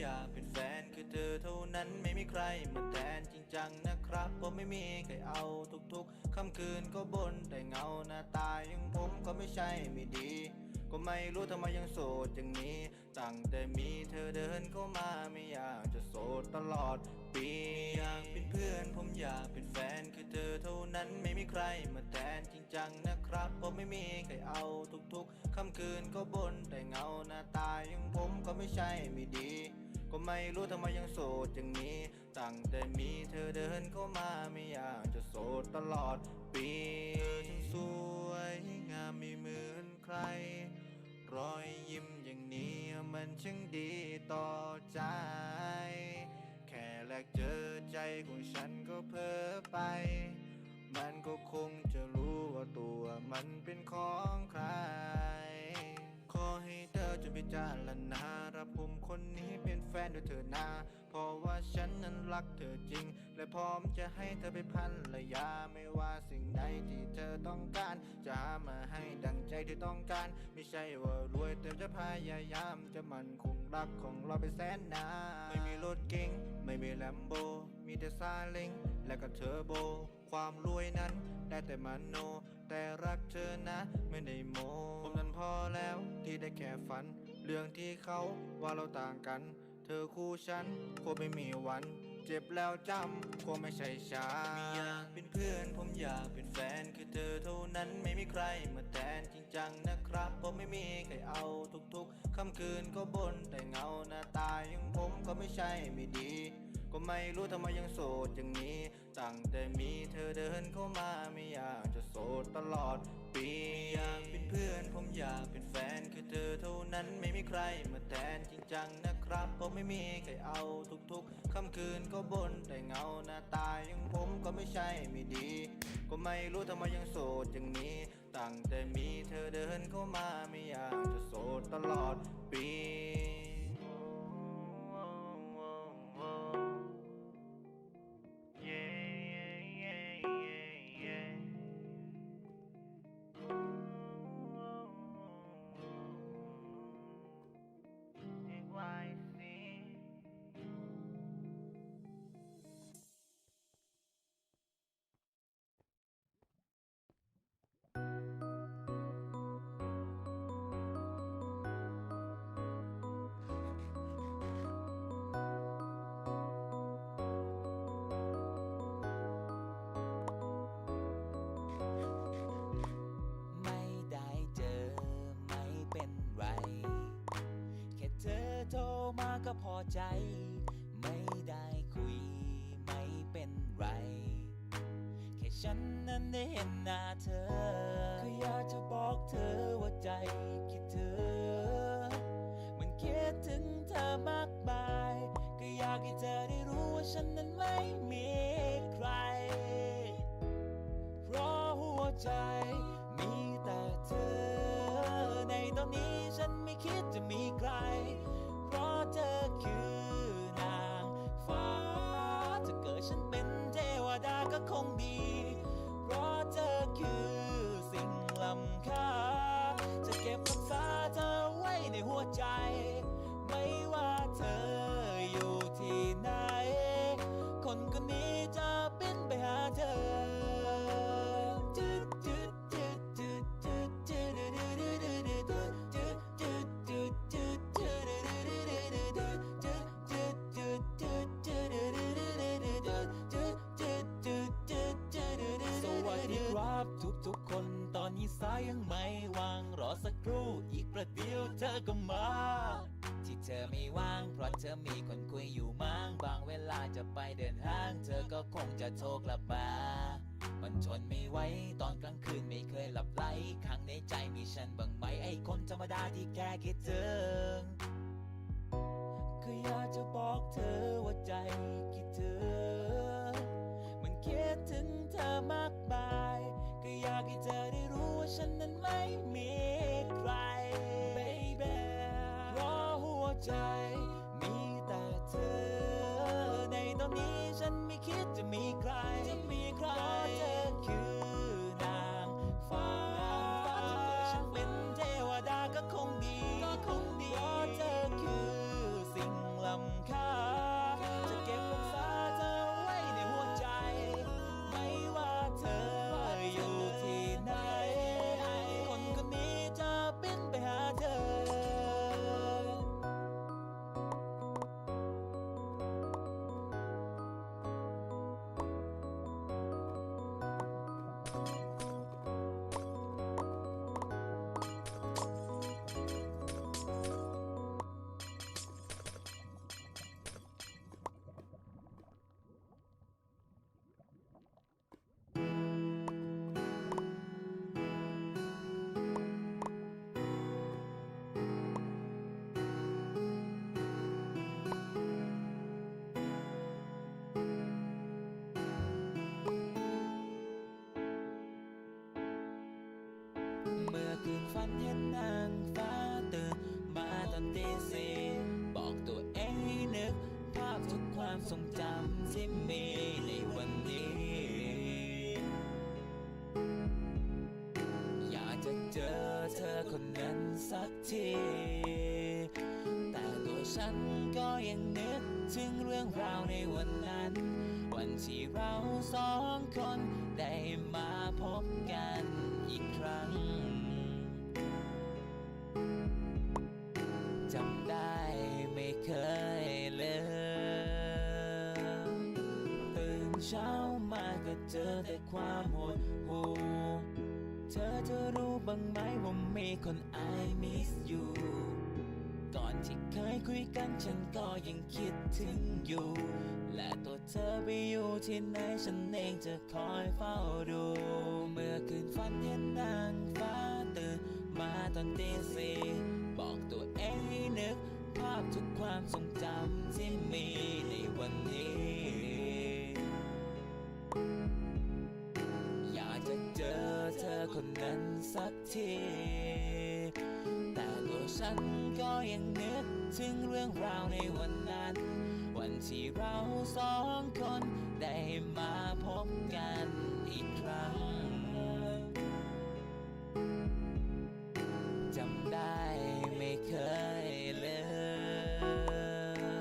อยากเป็นแฟนคือเธอเท่านั้นไม่มีใครมาแทนจริงจังนะครับ ผมไม่มีใครเอาทุกๆค่ำคืนก็บนแต่เงาหน้าตายังผมก็ไม่ใช่ไม่ดี ก็ไม่รู้ทำไมยังโสดอย่างนี้ ตั้งแต่มีเธอเดินเข้ามาไม่อยากจะโสดตลอดปีอยากเป็นเพื่อน ผมอยากเป็นแฟนคือเธอเท่านั้นไม่มีใครมาแทนจริงจังนะครับ ผมไม่มีใครเอาทุกๆค่ำคืนก็บนแต่เงาหน้าตายังผมก็ไม่ใช่ไม่ดี ก็ไม่รู้ทำไมยังโสดอย่างนี้ ตั้งแต่มีเธอเดินเข้ามาไม่อยากจะโสดตลอดปีเธอทั้งสวยงามไม่เหมือนใคร รอยยิ้มอย่างนี้มันช่างดีต่อใจ แค่แรกเจอใจของฉันก็เพ้อไป มันก็คงจะรู้ว่าตัวมันเป็นของใคร ขอให้เธอจะพิจารณารับผมคนนี้ นแฟนด้วยเธอนาเพราะว่าฉันนั้นรักเธอจริง และพร้อมจะให้เธอไปพันละยาไม่ว่าสิ่งใดที่เธอต้องการ จะหามาให้ดังใจที่ต้องการ ไม่ใช่ว่ารวยแต่จะพยายามจะมันคงรักของเราไปแสนนานไม่มีรถเก๋งไม่มีแลมโบ มีแต่ซาเล้งและก็เทอร์โบ ความรวยนั้นได้แต่มโน แต่รักเธอนะ ไม่ได้โมผมนั้นพอแล้วที่ได้แค่ฝัน เรื่องที่เขาว่าเราต่างกัน ธอคู่ฉันคงไม่มีวัน เจ็บแล้วจำคงไม่ใช่ฉันไม่อยากเป็นเพื่อนผมอยากเป็นแฟนคือเธอเท่านั้นไม่มีใครมาแทนจริงจังนะครับผมไม่มีใครเอาทุกๆค่ำคืนก็บนแต่เงาหน้าตายังผมก็ไม่ใช่ไม่ดีก็ไม่รู้ทำไมยังโสดอย่างนี้ ตั้งแต่มีเธอเดินเข้ามาไม่อยากจะโสดตลอด ปีอยากเป็นเพื่อน ผมอยากเป็นแฟนคือเธอเท่านั้นไม่มีใครมาแทนจริงจังนะครับ ผมไม่มีใครเอาทุกๆค่ำคืนก็บนแต่เงาหน้าตายังผมก็ไม่ใช่ไม่ดี ก็ไม่รู้ทำไมยังโสดอย่างนี้ ตั้งแต่มีเธอเดินเข้ามาไม่อยากจะโสดตลอดปี ใจ ไม่ได้คุยไม่เป็นไร แค่ฉันนั้นได้เห็นหน้าเธอก็อยากจะบอกเธอว่าใจคิดเธอมันคิดถึงเธอมากมาย ก็อยากให้เธอได้รู้ว่าฉันนั้นไม่มีใคร เพราะหัวใจมีแต่เธอ ในตอนนี้ฉันไม่คิดจะมีใคร ยยังไม่ว่างรอสักครู่อีกประเดี๋ยวเธอก็มา ที่เธอไม่ว่างเพราะเธอมีคนคุยอยู่มั้งบางเวลาจะไปเดินห้าง เธอก็คงจะโทรกลับมา มันทนไม่ไหวตอนกลางคืนไม่เคยหลับไหลข้างในใจมีฉันบ้างไหมไอ้คนธรรมดาที่แค่คิดถึงก็อยากจะบอกเธอว่าใจคิดถึงมันคิดถึงเธอมากมาย ก็อยากให้เธอได้ ฉันนั้นไม่มีใคร baby เพราะหัวใจ เห็นนางฟ้าตื่นมาตอนตีสี่บอกตัวเองนึก ภาพทุกความทรงจำที่มีในวันนี้ อยากจะเจอเธอคนนั้นสักที แต่ตัวฉันก็ยังนึกถึงเรื่องราวในวันนั้น วันที่เราสองคนได้มาพบกันอีกครั้ง เจอแต่ความหดหู่เธอจะรู้บ้างไหมว่ามีคน I miss you ก่อนที่เคยคุยกันฉันก็ยังคิดถึงอยู่ และตัวเธอไปอยู่ที่ไหนฉันเองจะคอยเฝ้าดู เมื่อคืนฝันเห็นนางฟ้าตื่นมาตอนตีสี่บอกตัวเองให้นึก ภาพทุกความทรงจำที่มีในวันนี้ คนนั้นสักที แต่ตัวฉันก็ยังนึกถึงเรื่องราวในวันนั้น วันที่เราสองคนได้มาพบกันอีกครั้งจำได้ไม่เคยลื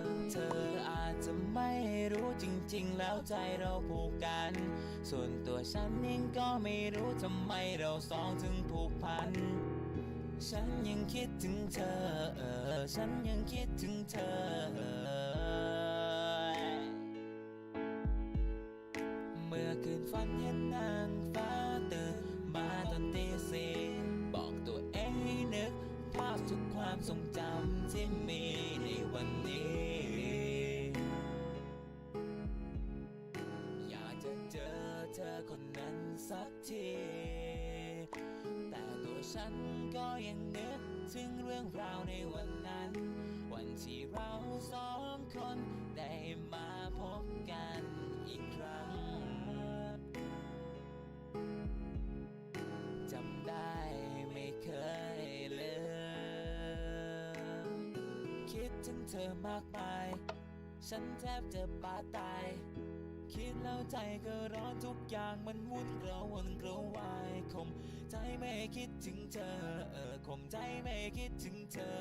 มเธออาจจะไม่รู้จริง ๆ แล้วใจเราผู ส่วนตัวฉันเองก็ไม่รู้ทำไมเราสองถึงผูกพัน ฉันยังคิดถึงเธอเออฉันยังคิดถึงเธอ เมื่อคืนฝันเห็นนางฟ้าตื่นมาตอนตีสี่บอกตัวเองให้นึกภาพทุกความทรงจำที่มีในวันนี้ ฉันก็ยังนึกถึงเรื่องราวในวันนั้น วันที่เราสองคนได้มาพบกันอีกครั้งจำได้ไม่เคยลืมคิดถึงเธอมากมาย ฉันแทบจะปาตาย คิดแล้วใจก็ร้อนทุก อย่างมันวุ่นกระวนกระวายคมใจไม่คิดถึงเธอคมใจไม่คิดถึงเธอ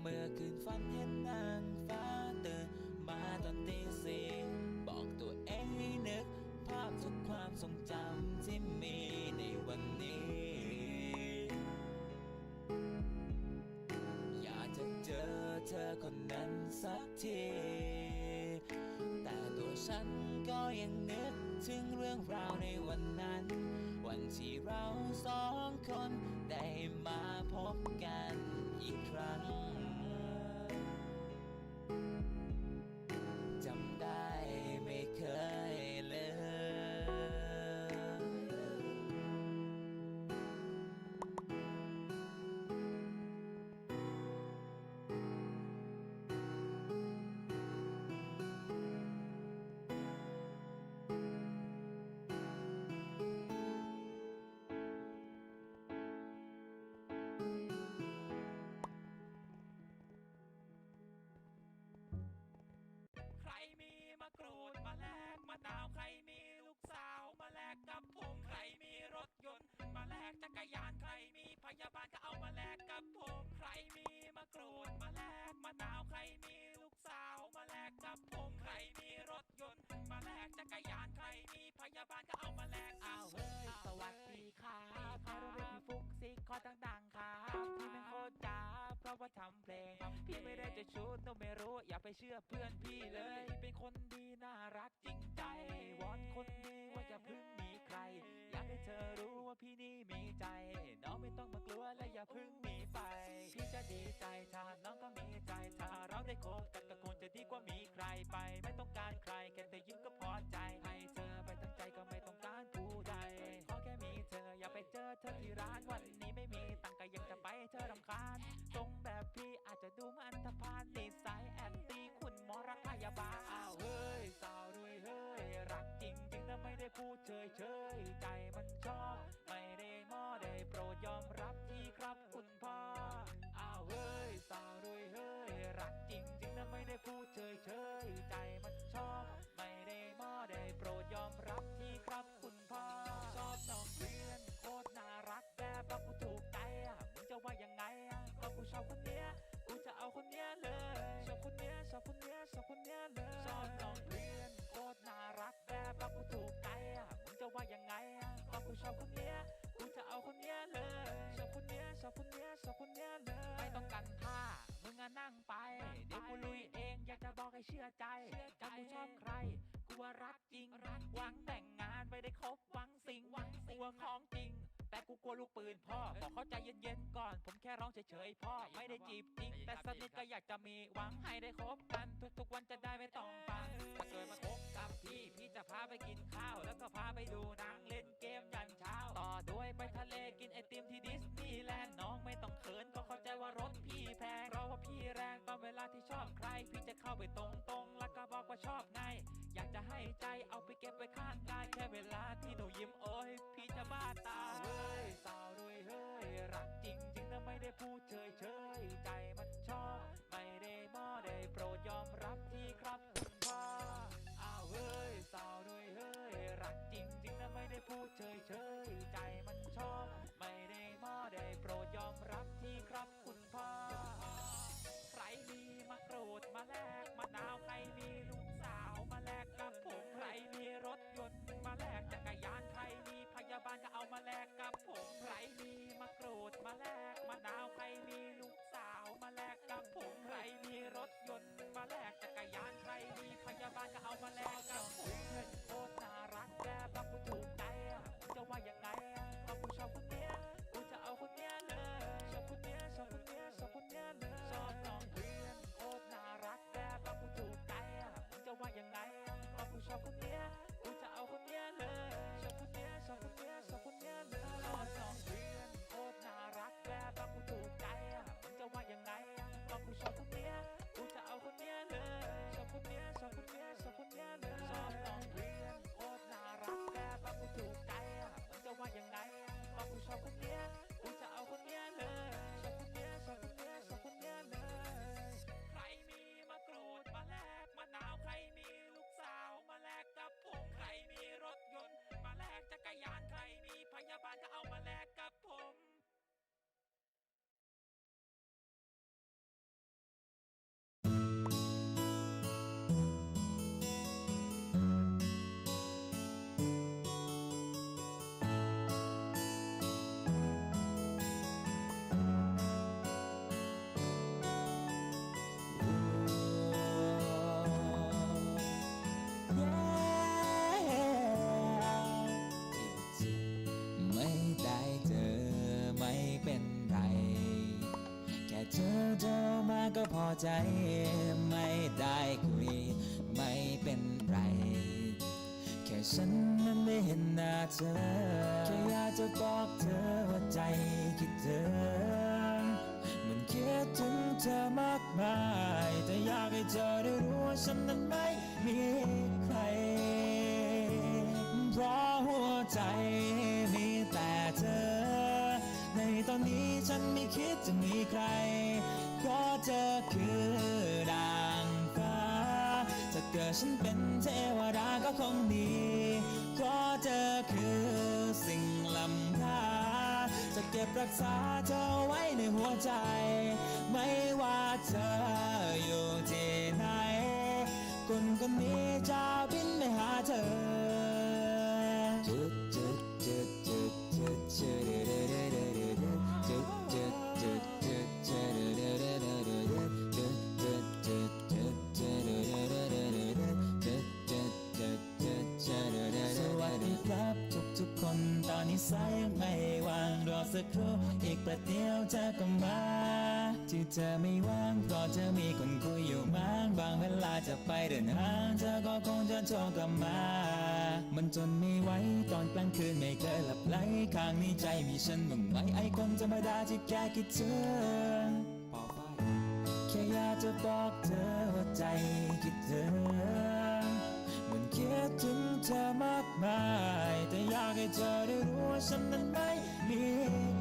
เมื่อคืนฝันเห็นนางฟ้าตื่นมาตอนตีสี่บอกตัวเองให้นึก ภาพทุกความทรงจำที่มีในวันนี้ อยากจะเจอเธอคนนั้นสักที ฉันก็ยังนึกถึงเรื่องราวในวันนั้น วันที่เราสองคนได้มาพบกันอีกครั้ง เชื่อเพื่อนพี่เลยพี่เป็นคนดีน่ารักจริงใจ วอนคนดีว่าอย่าพึ่งมีใคร อยากให้เธอรู้ว่าพี่นี่มีใจน้องไม่ต้องมากลัวและอย่าพึ่งหนีไป พี่จะดีใจถ้าน้องก็มีใจถ้าเราได้คบกันก็คงจะดีกว่ามีใครไป ไม่ต้องการใคร เฉยเฉยๆใจ กันท่ามึงอะนั่งไป เดี๋ยวกูลุยเองอยากจะบอกให้เชื่อใจถ้ากูชอบใครกูว่ารักจริงหวังแต่งงานไม่ได้คบหวังสิ่งหวังสิ่งว่าของจริง แต่กูกลัวลูกปืนพ่อบอกเขาใจเย็นๆก่อน ผมแค่ร้องเฉยๆพ่อไม่ได้จีบจริงแต่ สนิทก็อยากจะมีหวังให้ได้คบกัน ทุกๆวันจะได้ไม่ต้องฟังถ้าเกิดมาคบกับพี่ พี่จะพาไปกินข้าว แล้วก็พาไปดูหนังเล่นเกมยันเช้า ต่อด้วยไปทะเลกินไอติมที่ดิสนีย์แลนด์น้องไม่ต้องเขินก็เข้าใจว่ารถพี่แพงเพราะว่าพี่แรงตอนเวลาที่ชอบใคร พี่จะเข้าไปตรงๆแล้วก็บอกว่าชอบไง อยากจะให้ใจเอาไปเก็บไว้ข้างกายแค่เวลาที่หนูยิ้มโอ้ยพี่จะบ้าตายเฮ้ยสาวด้วยเฮ้ยรักจริงจริงๆนะไม่ได้พูดเฉยเฉยใจมัน ชอบไม่ได้มอได้โปรดยอมรับที่ครับคุณพ่ออ้าวเฮ้ยสาวด้วยเฮ้ยรักจริงจริงๆนะไม่ได้พูดเฉยเฉยใจมันชอบ ไม่ได้มอได้โปรดยอมรับที่ครับคุณพ่อใครมีมะกรูดมาแลกมะนาวใครมีลูกสาวมาแลกกับผมใครมีรถยนต์มาแลกจักรยานใครมีพยาบาลก็เอามาแลกกับ 把八个耍的。 ใจไม่ได้คุยไม่เป็นไร แค่ฉันนั้นได้เห็นหน้าเธอ แค่อยากจะบอกเธอว่าใจคิดถึงมันคิดถึงเธอมากมาย แต่อยากให้เธอได้รู้ว่าฉันนั้นไม่มีใคร เพราะหัวใจมีแต่เธอ ในตอนนี้ฉันไม่คิดจะมีใคร เธอคือดังฟ้า ถ้าเกิดฉันเป็นเทวดาก็คงดีเพราะเธอคือสิ่งล้ำค่า จะเก็บรักษาเธอไว้ในหัวใจ ไม่ว่าเธออยู่ที่ไหนคนคนนี้จะ สักครู่อีกประเดี๋ยวเธอก็มา ที่เธอไม่ว่างเพราะเธอมีคนคุยอยู่มั้งบางเวลาจะไปเดินห้างเธอก็คงจะโทรกลับมา มันทนไม่ไหวตอนกลางคืนไม่เคยหลับไหลข้างในใจมีฉันบ้างไหมไอ้คนธรรมดาที่แค่คิดถึงปอฟ้แค่อยากจะบอกเธอว่าใจคิดถึงมันคิคิดถึงเธอมาก มายแต่อยากให้เธอได้รู้ว่าฉันนั้นไม่มี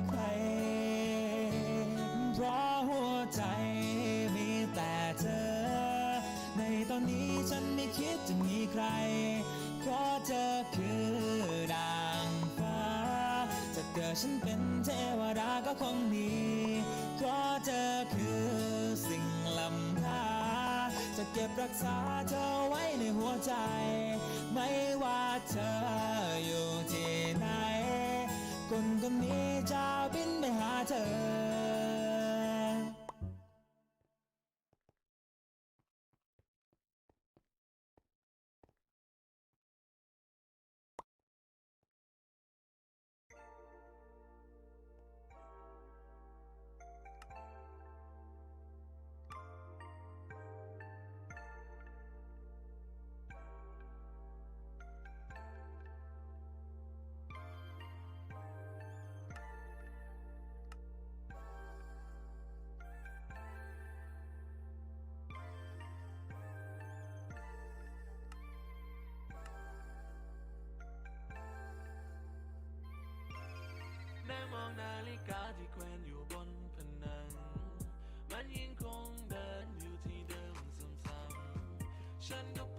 ใคร เพราะหัวใจมีแต่เธอ ในตอนนี้ฉันไม่คิดจะมีใคร เพราะเธอคือดางฟ้าถ้าเกิดฉันเป็นเทวดาก็คงดีเพราะเธอคือสิ่งล้ำค่าจะเก็บรักษาเธอไว้ในหัวใจ ว่ Chanel.